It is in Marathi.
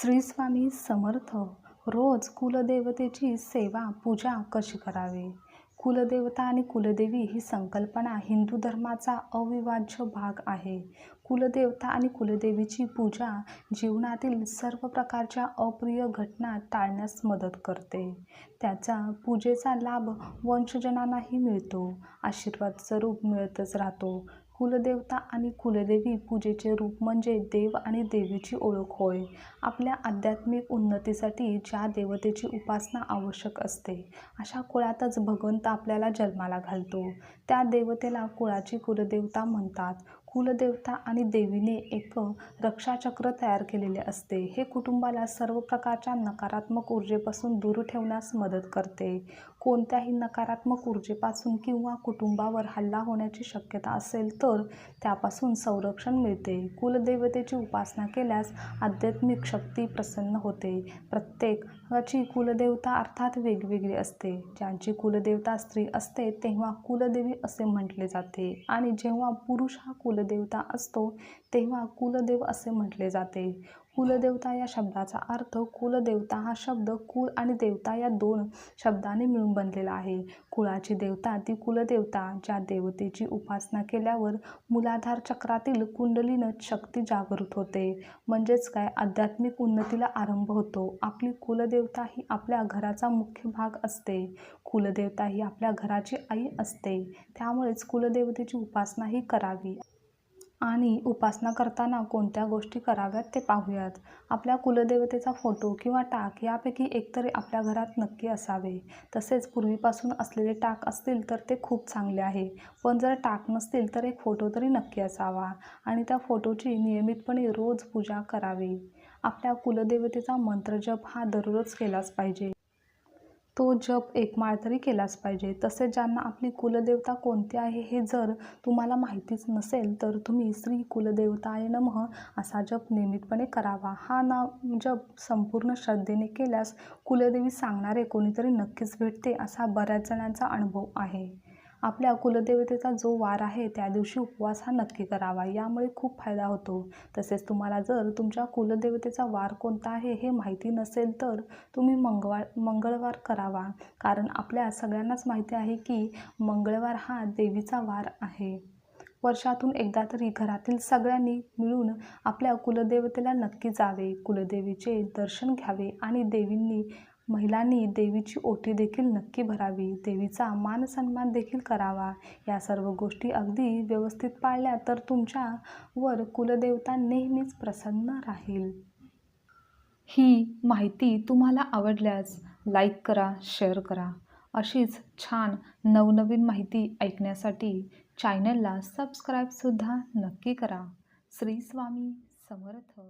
श्रीस्वामी समर्थ रोज कुलदेवतेची सेवा पूजा कशी करावी? कुलदेवता आणि कुलदेवी ही संकल्पना हिंदू धर्माचा अविभाज्य भाग आहे. कुलदेवता आणि कुलदेवीची पूजा जीवनातील सर्व प्रकारच्या अप्रिय घटना टाळण्यास मदत करते. त्याचा पूजेचा लाभ वंशजनांनाही मिळतो. आशीर्वाद स्वरूप मिळतच राहतो. कुलदेवता आणि कुलदेवी पूजेचे रूप म्हणजे देव आणि देवीची ओळख होय. आपल्या आध्यात्मिक उन्नतीसाठी ज्या देवतेची उपासना आवश्यक असते अशा कुळातच भगवंत आपल्याला जन्माला घालतो. त्या देवतेला कुळाची कुलदेवता म्हणतात. कुलदेवता आणि देवीने एक रक्षाचक्र तयार केलेले असते. हे कुटुंबाला सर्व प्रकारच्या नकारात्मक ऊर्जेपासून दूर ठेवण्यास मदत करते. कोणत्याही नकारात्मक ऊर्जेपासून किंवा कुटुंबावर हल्ला होण्याची शक्यता असेल तर त्यापासून संरक्षण मिळते. कुलदेवतेची उपासना केल्यास आध्यात्मिक शक्ती प्रसन्न होते. प्रत्येकाची कुलदेवता अर्थात वेगवेगळी असते. ज्यांची कुलदेवता स्त्री असते तेव्हा कुलदेवी असे म्हटले जाते. आणि जेव्हा पुरुष हा कुल कुलदेवता असतो तेव्हा कुलदेव असे म्हटले जाते. कुलदेवता या शब्दाचा अर्थ कुलदेवता हा शब्द कुल आणि देवता या दोन शब्दांनी मिळून बनलेला आहे. कुळाची देवता ती कुलदेवता ज्या देवतेची उपासना केल्यावर मूलाधार चक्रातील कुंडलीनं शक्ती जागृत होते. म्हणजेच काय? आध्यात्मिक उन्नतीला आरंभ होतो. आपली कुलदेवता ही आपल्या घराचा मुख्य भाग असते. कुलदेवता ही आपल्या घराची आई असते. त्यामुळेच कुलदेवतेची उपासना ही करावी. आणि उपासना करताना कोणत्या गोष्टी कराव्यात ते पाहूयात. आपल्या कुलदेवतेचा फोटो किंवा टाक यापैकी एकतरी आपल्या घरात नक्की असावे. तसेच पूर्वीपासून असलेले टाक असतील तर ते खूप चांगले आहे. पण जर टाक नसतील तर एक फोटो तरी नक्की असावा. आणि त्या फोटोची नियमितपणे रोज पूजा करावी. आपल्या कुलदेवतेचा मंत्रजप हा दररोज केलाच पाहिजे. तो जप एक माळ तरी केलाच पाहिजे. तसेच ज्यांना आपली कुलदेवता कोणती आहे हे जर तुम्हाला माहितीच नसेल तर तुम्ही श्री कुलदेवताय नमः असा जप नियमितपणे करावा. हा नाव जप संपूर्ण श्रद्धेने केल्यास कुलदेवी सांगणारे कोणीतरी नक्कीच भेटते असा बऱ्याच जणांचा अनुभव आहे. आपल्या कुलदेवतेचा जो वार आहे त्या दिवशी उपवास हा नक्की करावा. यामुळे खूप फायदा होतो. तसेच तुम्हाला जर तुमच्या कुलदेवतेचा वार कोणता आहे हे माहिती नसेल तर तुम्ही मंगळवार मंगळवार करावा. कारण आपल्या सगळ्यांनाच माहिती आहे की मंगळवार हा देवीचा वार आहे. वर्षातून एकदा तरी घरातील सगळ्यांनी मिळून आपल्या कुलदेवतेला नक्की जावे. कुलदेवीचे दर्शन घ्यावे आणि देवींनी महिलांनी देवीची ओटी देखील नक्की भरावी देवीचा मानसन्मान देखील करावा. या सर्व गोष्टी अगदी व्यवस्थित पाळल्या तर तुमच्यावर कुलदेवता नेहमीच प्रसन्न राहील. ही माहिती तुम्हाला आवडल्यास लाईक करा शेअर करा. अशीच छान नवनवीन माहिती ऐकण्यासाठी चॅनलला सबस्क्राईबसुद्धा नक्की करा. श्री स्वामी समर्थ.